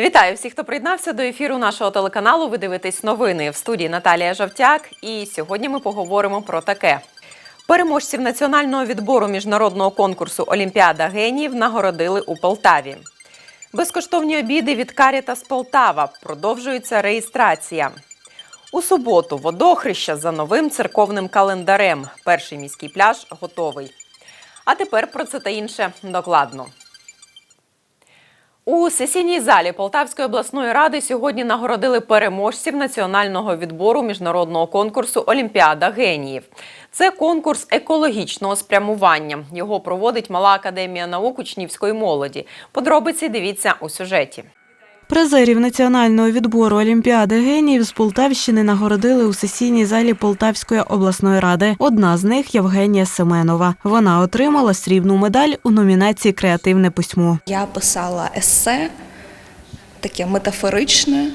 Вітаю всіх, хто приєднався до ефіру нашого телеканалу. Ви дивитесь новини в студії Наталія Жовтяк. І сьогодні ми поговоримо про таке. Переможців національного відбору міжнародного конкурсу Олімпіада геніїв нагородили у Полтаві. Безкоштовні обіди від Карітас Полтава. Продовжується реєстрація. У суботу водохреща за новим церковним календарем. Перший міський пляж готовий. А тепер про це та інше докладно. У сесійній залі Полтавської обласної ради сьогодні нагородили переможців національного відбору міжнародного конкурсу Олімпіада геніїв. Це конкурс екологічного спрямування. Його проводить Мала академія наук учнівської молоді. Подробиці дивіться у сюжеті. Призерів національного відбору Олімпіади геніїв з Полтавщини нагородили у сесійній залі Полтавської обласної ради. Одна з них Євгенія Семенова. Вона отримала срібну медаль у номінації Креативне письмо. Я писала есе, таке метафоричне,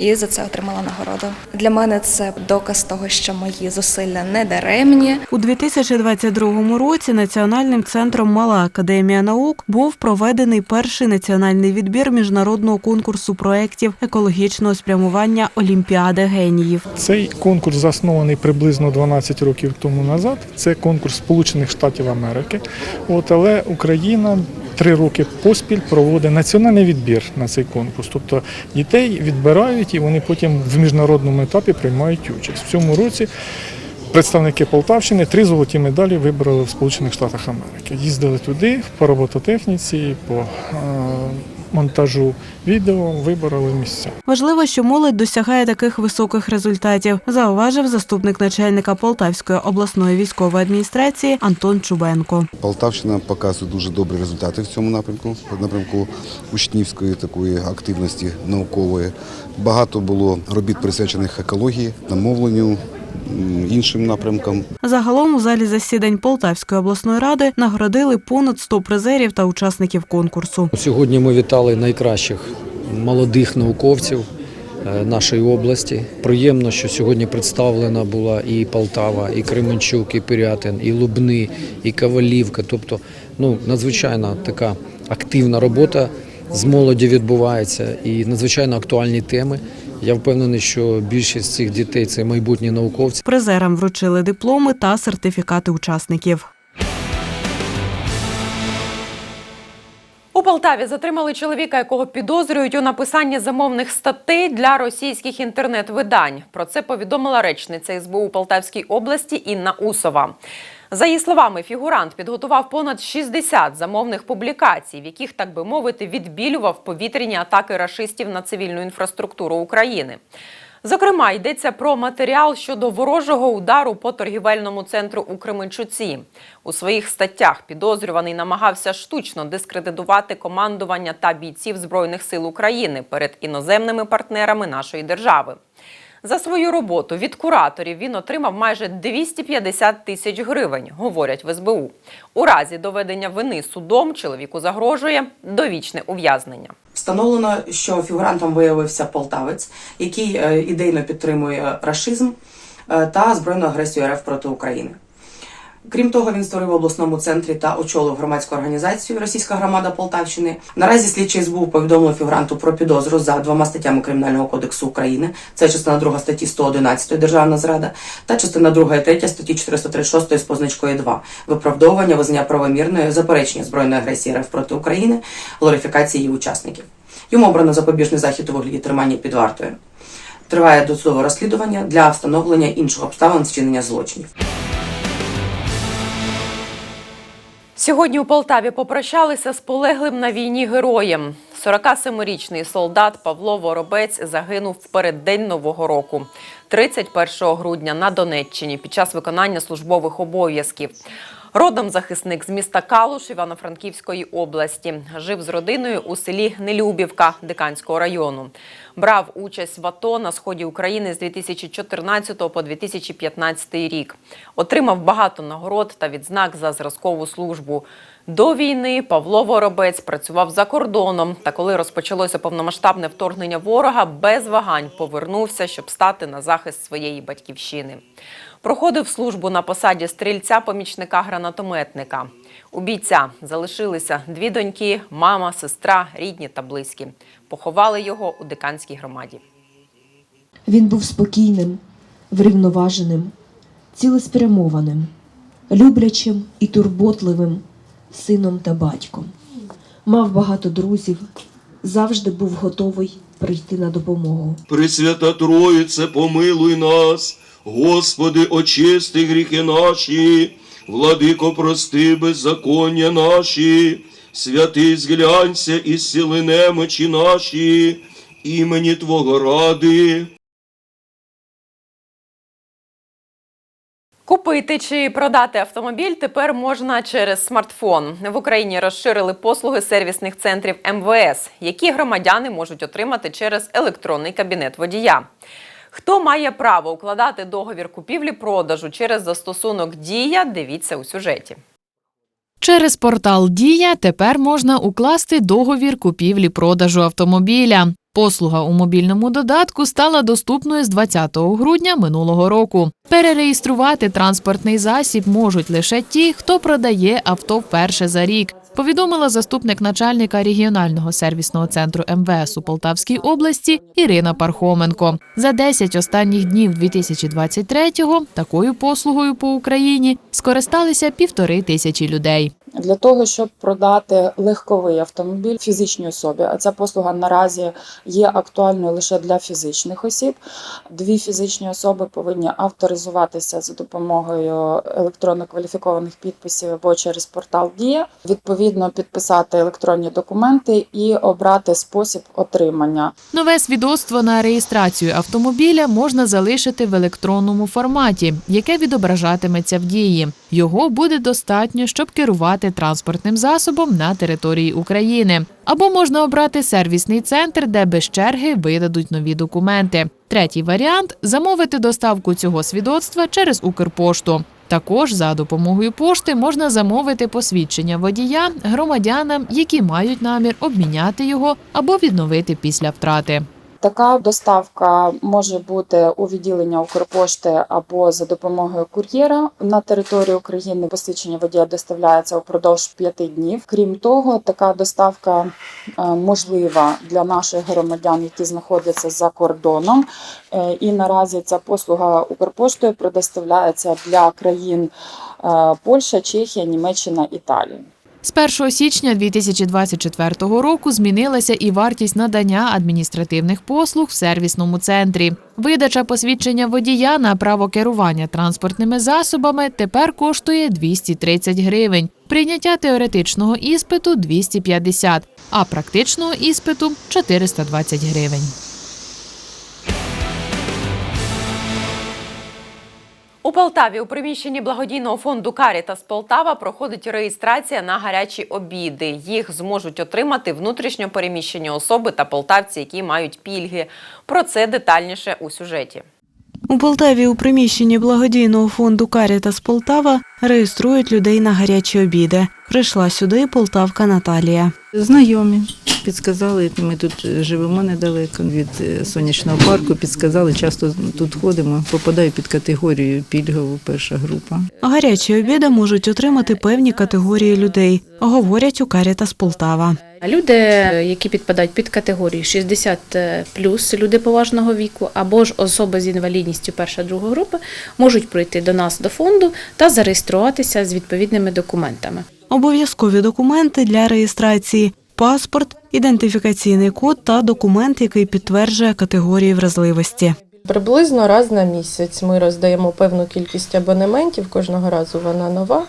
і за це отримала нагороду. Для мене це доказ того, що мої зусилля не даремні. У 2022 році Національним центром Мала академія наук був проведений перший національний відбір міжнародного конкурсу проєктів екологічного спрямування Олімпіади геніїв. Цей конкурс заснований приблизно 12 років тому назад. Це конкурс Сполучених Штатів Америки. От, але Україна три роки поспіль проводить національний відбір на цей конкурс. Тобто дітей відбирають і вони потім в міжнародному етапі приймають участь. В цьому році представники Полтавщини три золоті медалі вибрали в Сполучених Штатах Америки. Їздили туди по робототехніці, по монтажу відео, вибороли місця. Важливо, що молодь досягає таких високих результатів, зауважив заступник начальника Полтавської обласної військової адміністрації Антон Чубенко. Полтавщина показує дуже добрі результати в цьому напрямку, напрямку учнівської такої активності наукової. Багато було робіт присвячених екології, намовленню, іншим напрямкам. Загалом у залі засідань Полтавської обласної ради нагородили понад 100 призерів та учасників конкурсу. Сьогодні ми вітали найкращих молодих науковців е, нашої області. Приємно, що сьогодні представлена була і Полтава, і Кременчук, і Пирятин, і Лубни, і Ковалівка. Тобто, ну надзвичайно така активна робота з молоді відбувається і надзвичайно актуальні теми. Я впевнений, що більшість цих дітей це майбутні науковці. Призерам вручили дипломи та сертифікати учасників. У Полтаві затримали чоловіка, якого підозрюють у написанні замовних статей для російських інтернет-видань. Про це повідомила речниця СБУ Полтавській області Інна Усова. За її словами, фігурант підготував понад 60 замовних публікацій, в яких, так би мовити, відбілював повітряні атаки рашистів на цивільну інфраструктуру України. Зокрема, йдеться про матеріал щодо ворожого удару по торгівельному центру у Кременчуці. У своїх статтях підозрюваний намагався штучно дискредитувати командування та бійців Збройних сил України перед іноземними партнерами нашої держави. За свою роботу від кураторів він отримав майже 250 тисяч гривень, говорять в СБУ. У разі доведення вини судом чоловіку загрожує довічне ув'язнення. Встановлено, що фігурантом виявився полтавець, який е, ідейно підтримує рашизм е, та збройну агресію РФ проти України. Крім того, він створив в обласному центрі та очолив громадську організацію Російська громада Полтавщини. Наразі слідчий СБУ повідомив фігуранту про підозру за двома статтями Кримінального кодексу України. Це частина 2 статті 111 Державна зрада та частина 2 і 3 статті 436 з позначкою 2 виправдовування, визнання правомірної, заперечення збройної агресії РФ проти України, глорифікації її учасників. Йому обрано запобіжний захід у вигляді тримання під вартою. Триває досудове розслідування для встановлення інших обставин вчинення злочинів. Сьогодні у Полтаві попрощалися з полеглим на війні героєм. 47-річний солдат Павло Воробець загинув в переддень Нового року, 31 грудня на Донеччині під час виконання службових обов'язків. Родом захисник з міста Калуш Івано-Франківської області. Жив з родиною у селі Нелюбівка Диканського району. Брав участь в АТО на сході України з 2014 по 2015 рік. Отримав багато нагород та відзнак за зразкову службу. До війни Павло Воробець працював за кордоном. Та коли розпочалося повномасштабне вторгнення ворога, без вагань повернувся, щоб стати на захист своєї батьківщини. Проходив службу на посаді стрільця-помічника гранатометника. У бійця залишилися дві доньки, мама, сестра, рідні та близькі. Поховали його у диканській громаді. Він був спокійним, врівноваженим, цілеспрямованим, люблячим і турботливим сином та батьком. Мав багато друзів, завжди був готовий прийти на допомогу. Пресвята Троїце, помилуй нас, Господи, очисти гріхи наші, владико, прости беззаконня наші, святий зглянься і сили немочі наші, імені Твого ради. Купити чи продати автомобіль тепер можна через смартфон. В Україні розширили послуги сервісних центрів МВС, які громадяни можуть отримати через електронний кабінет водія. Хто має право укладати договір купівлі-продажу через застосунок Дія? Дивіться у сюжеті. Через портал Дія тепер можна укласти договір купівлі-продажу автомобіля. Послуга у мобільному додатку стала доступною з 20 грудня минулого року. Перереєструвати транспортний засіб можуть лише ті, хто продає авто вперше за рік. Повідомила заступник начальника регіонального сервісного центру МВС у Полтавській області Ірина Пархоменко. За 10 останніх днів 2023-го такою послугою по Україні скористалися півтори тисячі людей. Для того, щоб продати легковий автомобіль фізичній особі. А ця послуга наразі є актуальною лише для фізичних осіб. Дві фізичні особи повинні авторизуватися за допомогою електронно кваліфікованих підписів або через портал Дія, відповідно підписати електронні документи і обрати спосіб отримання. Нове свідоцтво на реєстрацію автомобіля можна залишити в електронному форматі, яке відображатиметься в дії. Його буде достатньо, щоб керувати транспортним засобом на території України. Або можна обрати сервісний центр, де без черги видадуть нові документи. Третій варіант замовити доставку цього свідоцтва через Укрпошту. Також за допомогою пошти можна замовити посвідчення водія громадянам, які мають намір обміняти його або відновити після втрати. Така доставка може бути у відділення Укрпошти або за допомогою кур'єра на територію України. Посвідчення водія доставляється упродовж п'яти днів. Крім того, така доставка е, можлива для наших громадян, які знаходяться за кордоном. Е, І наразі ця послуга Укрпоштою предоставляється для країн е, Польща, Чехія, Німеччина, Італія. З 1 січня 2024 року змінилася і вартість надання адміністративних послуг в сервісному центрі. Видача посвідчення водія на право керування транспортними засобами тепер коштує 230 гривень. Прийняття теоретичного іспиту 250, а практичного іспиту 420 гривень. У Полтаві у приміщенні благодійного фонду Карітас Полтава проходить реєстрація на гарячі обіди. Їх зможуть отримати внутрішньо переміщені особи та полтавці, які мають пільги. Про це детальніше у сюжеті. У Полтаві у приміщенні благодійного фонду Карітас Полтава реєструють людей на гарячі обіди. Прийшла сюди полтавка Наталія. Знайомі підказали, ми тут живемо недалеко від е, сонячного парку. Підказали, часто тут ходимо. Попадаю під категорію пільгову перша група. Гарячі обіди можуть отримати певні категорії людей, говорять у Карітас Полтава. Люди, які підпадають під категорії 60 плюс люди поважного віку, або ж особи з інвалідністю перша друга групи, можуть прийти до нас до фонду та зареєструватися з відповідними документами. Обов'язкові документи для реєстрації: паспорт, ідентифікаційний код та документ, який підтверджує категорії вразливості. Приблизно раз на місяць ми роздаємо певну кількість абонементів. Кожного разу вона нова.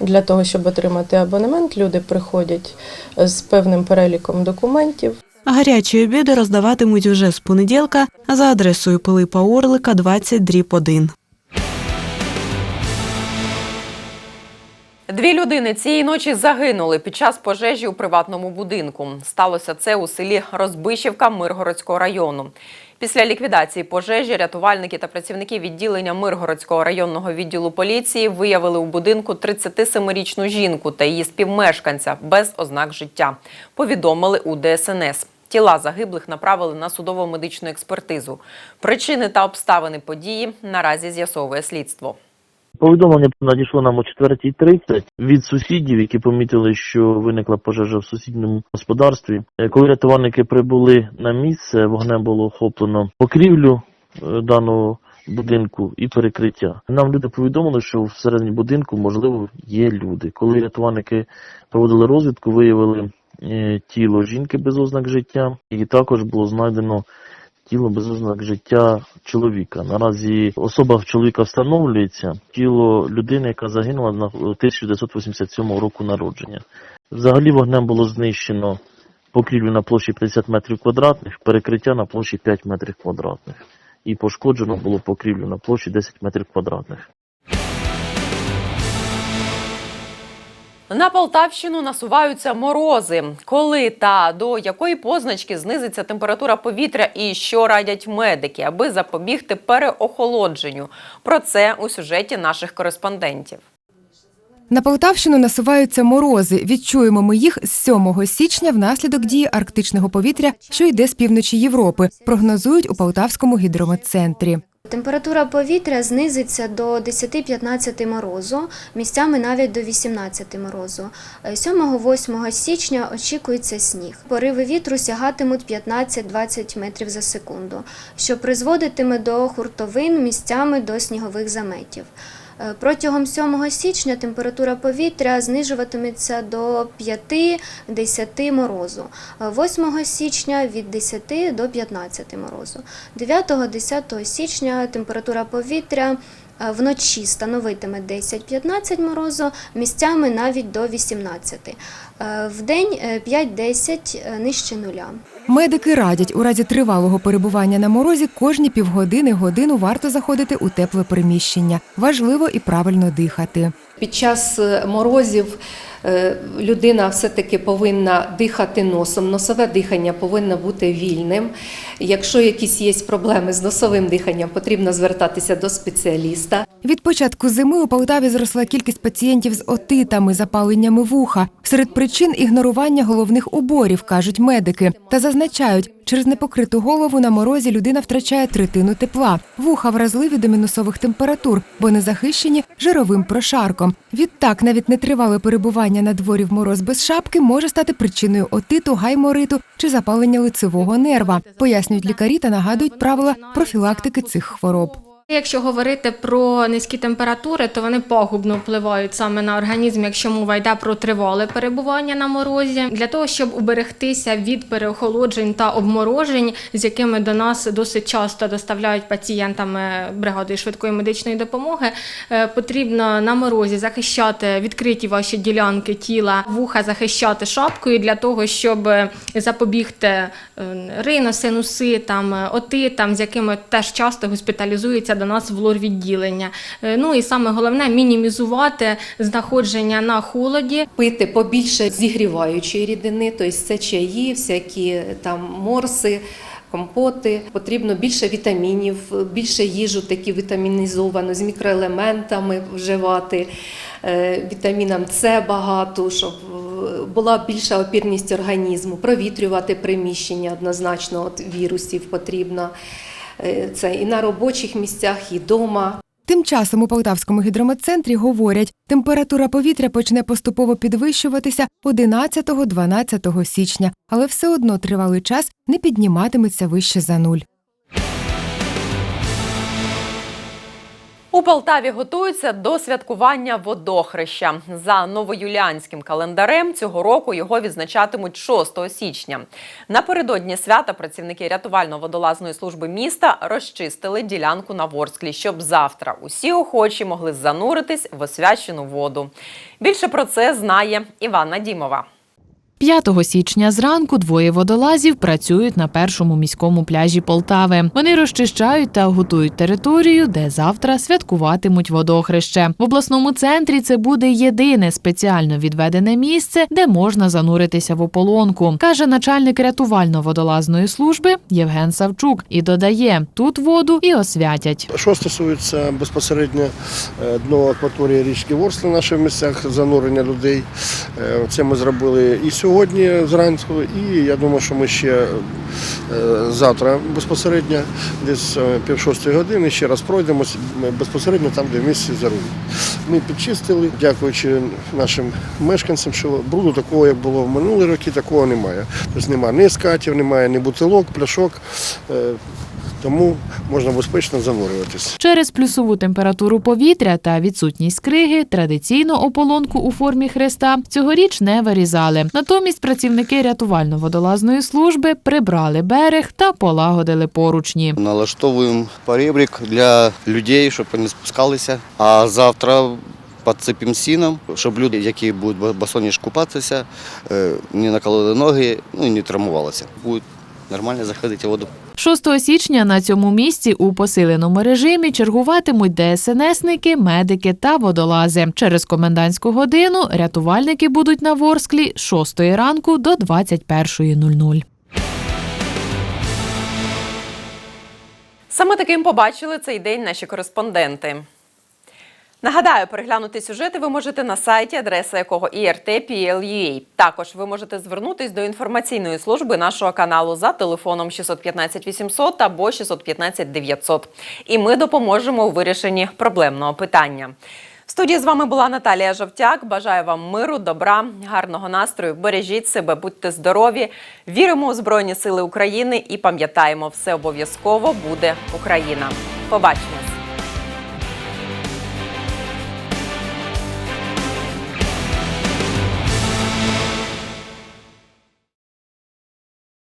Для того, щоб отримати абонемент, люди приходять з певним переліком документів. Гарячі обіди роздаватимуть вже з понеділка за адресою Пилипа Орлика, 20 дріб 1. Дві людини цієї ночі загинули під час пожежі у приватному будинку. Сталося це у селі Розбишівка Миргородського району. Після ліквідації пожежі рятувальники та працівники відділення Миргородського районного відділу поліції виявили у будинку 37-річну жінку та її співмешканця без ознак життя. Повідомили у ДСНС. Тіла загиблих направили на судово-медичну експертизу. Причини та обставини події наразі з'ясовує слідство. Повідомлення надійшло нам о 4.30 від сусідів, які помітили, що виникла пожежа в сусідньому господарстві. Е, Коли рятувальники прибули на місце, вогнем було охоплено покрівлю е, даного будинку і перекриття. Нам люди повідомили, що всередині будинку можливо є люди. Коли рятувальники проводили розвідку, виявили е, тіло жінки без ознак життя, і також було знайдено тіло без ознак життя чоловіка. Наразі особа чоловіка встановлюється тіло людини, яка загинула на 1987 року народження. Взагалі вогнем було знищено покрівлю на площі 50 метрів квадратних, перекриття на площі 5 метрів квадратних. І пошкоджено було покрівлю на площі 10 метрів квадратних. На Полтавщину насуваються морози. Коли та до якої позначки знизиться температура повітря і що радять медики, аби запобігти переохолодженню? Про це у сюжеті наших кореспондентів. На Полтавщину насуваються морози. Відчуємо ми їх з 7 січня внаслідок дії арктичного повітря, що йде з півночі Європи. Прогнозують у Полтавському гідрометцентрі. Температура повітря знизиться до 10-15 морозу, місцями навіть до 18 морозу. Е, 7-8 січня очікується сніг. Пориви вітру сягатимуть 15-20 метрів за секунду, що призводитиме до хуртовин місцями до снігових заметів. Е, Протягом 7 січня температура повітря знижуватиметься до 5-10 морозу, Е, 8 січня від 10 до 15 морозу. 9-10 січня температура повітря е, вночі становитиме 10-15 морозу, місцями навіть до 18. Е, Вдень е, 5-10 е, нижче нуля. Медики радять у разі тривалого перебування на морозі кожні півгодини годину варто заходити у тепле приміщення. Важливо і правильно дихати. Під час е, морозів людина все-таки повинна дихати носом. Носове дихання повинно бути вільним. Якщо якісь є проблеми з носовим диханням, потрібно звертатися до спеціаліста. Від початку зими у Полтаві зросла кількість пацієнтів з отитами, запаленнями вуха. Серед причин ігнорування головних уборів, кажуть медики, та зазначають, через непокриту голову на морозі людина втрачає третину тепла. Вуха вразливі до мінусових температур, бо не захищені жировим прошарком. Відтак, навіть нетривале перебування на дворі в мороз без шапки може стати причиною отиту, гаймориту чи запалення лицевого нерва, пояснюють лікарі та нагадують правила профілактики цих хвороб. Якщо говорити про низькі температури, то вони пагубно впливають саме на організм, якщо мова йде про тривале перебування на морозі, для того, щоб уберегтися від переохолоджень та обморожень, з якими до нас досить часто доставляють пацієнтами бригади швидкої медичної допомоги, е, потрібно на морозі захищати відкриті ваші ділянки тіла, вуха захищати шапкою для того, щоб запобігти е, риносинуси, там е, отитам, з якими теж часто госпіталізуються до нас в лор-відділення. Е, Ну і саме головне мінімізувати знаходження на холоді. Пити побільше зігріваючої рідини, тобто це чаї, всякі там морси. Компоти потрібно більше вітамінів, більше їжу такі вітамінізовану з мікроелементами вживати, е, вітаміном С багато, щоб е, була більша опірність організму, провітрювати приміщення однозначно від вірусів потрібно. Е, Це і на робочих місцях, і вдома. Тим часом у Полтавському гідрометцентрі говорять, температура повітря почне поступово підвищуватися 11-12 січня, але все одно тривалий час не підніматиметься вище за нуль. У Полтаві готуються до святкування водохреща. За новоюліанським календарем цього року його відзначатимуть 6 січня. Напередодні свята працівники рятувально-водолазної служби міста розчистили ділянку на Ворсклі, щоб завтра усі охочі могли зануритись в освячену воду. Більше про це знає Іванна Дімова. 5 січня зранку двоє водолазів працюють на першому міському пляжі Полтави. Вони розчищають та готують територію, де завтра святкуватимуть водохреще. В обласному центрі це буде єдине спеціально відведене місце, де можна зануритися в ополонку, каже начальник рятувально-водолазної служби Євген Савчук. І додає, тут воду і освятять. Що стосується безпосередньо е, дно акваторії річки Ворсли в наших місцях занурення людей, е, це ми зробили і сьогодні. Сьогодні зранку, і я думаю, що ми ще е, завтра безпосередньо, десь е, пів шостої години, ще раз пройдемось е, безпосередньо там, де місці Зарубі. Ми підчистили, дякуючи нашим мешканцям, що бруду такого, як було в минулі роки, такого немає. Тобто немає ні скатів, немає ні бутилок, пляшок, тому можна безпечно занурюватись. Через плюсову температуру повітря та відсутність криги традиційно ополонку у формі хреста цьогоріч не вирізали. Натомість працівники рятувально-водолазної служби прибрали берег та полагодили поручні. Налаштовуємо поребрик для людей, щоб вони спускалися. А завтра підсипемо сіном, щоб люди, які будуть босоніж купатися, е, не накололи ноги, ну і не травмувалися. Будуть нормально заходити воду. 6 січня на цьому місці у посиленому режимі чергуватимуть ДСНСники, медики та водолази. Через комендантську годину рятувальники будуть на Ворсклі з 6 ранку до 21.00. Саме таким побачили цей день наші кореспонденти. Нагадаю, переглянути сюжети ви можете на сайті, адреса якого IRT.PL.UA. Також ви можете звернутись до інформаційної служби нашого каналу за телефоном 615 800 або 615 900. І ми допоможемо у вирішенні проблемного питання. В студії з вами була Наталія Жовтяк. Бажаю вам миру, добра, гарного настрою. Бережіть себе, будьте здорові. Віримо у Збройні Сили України і пам'ятаємо, все обов'язково буде Україна. Побачимось!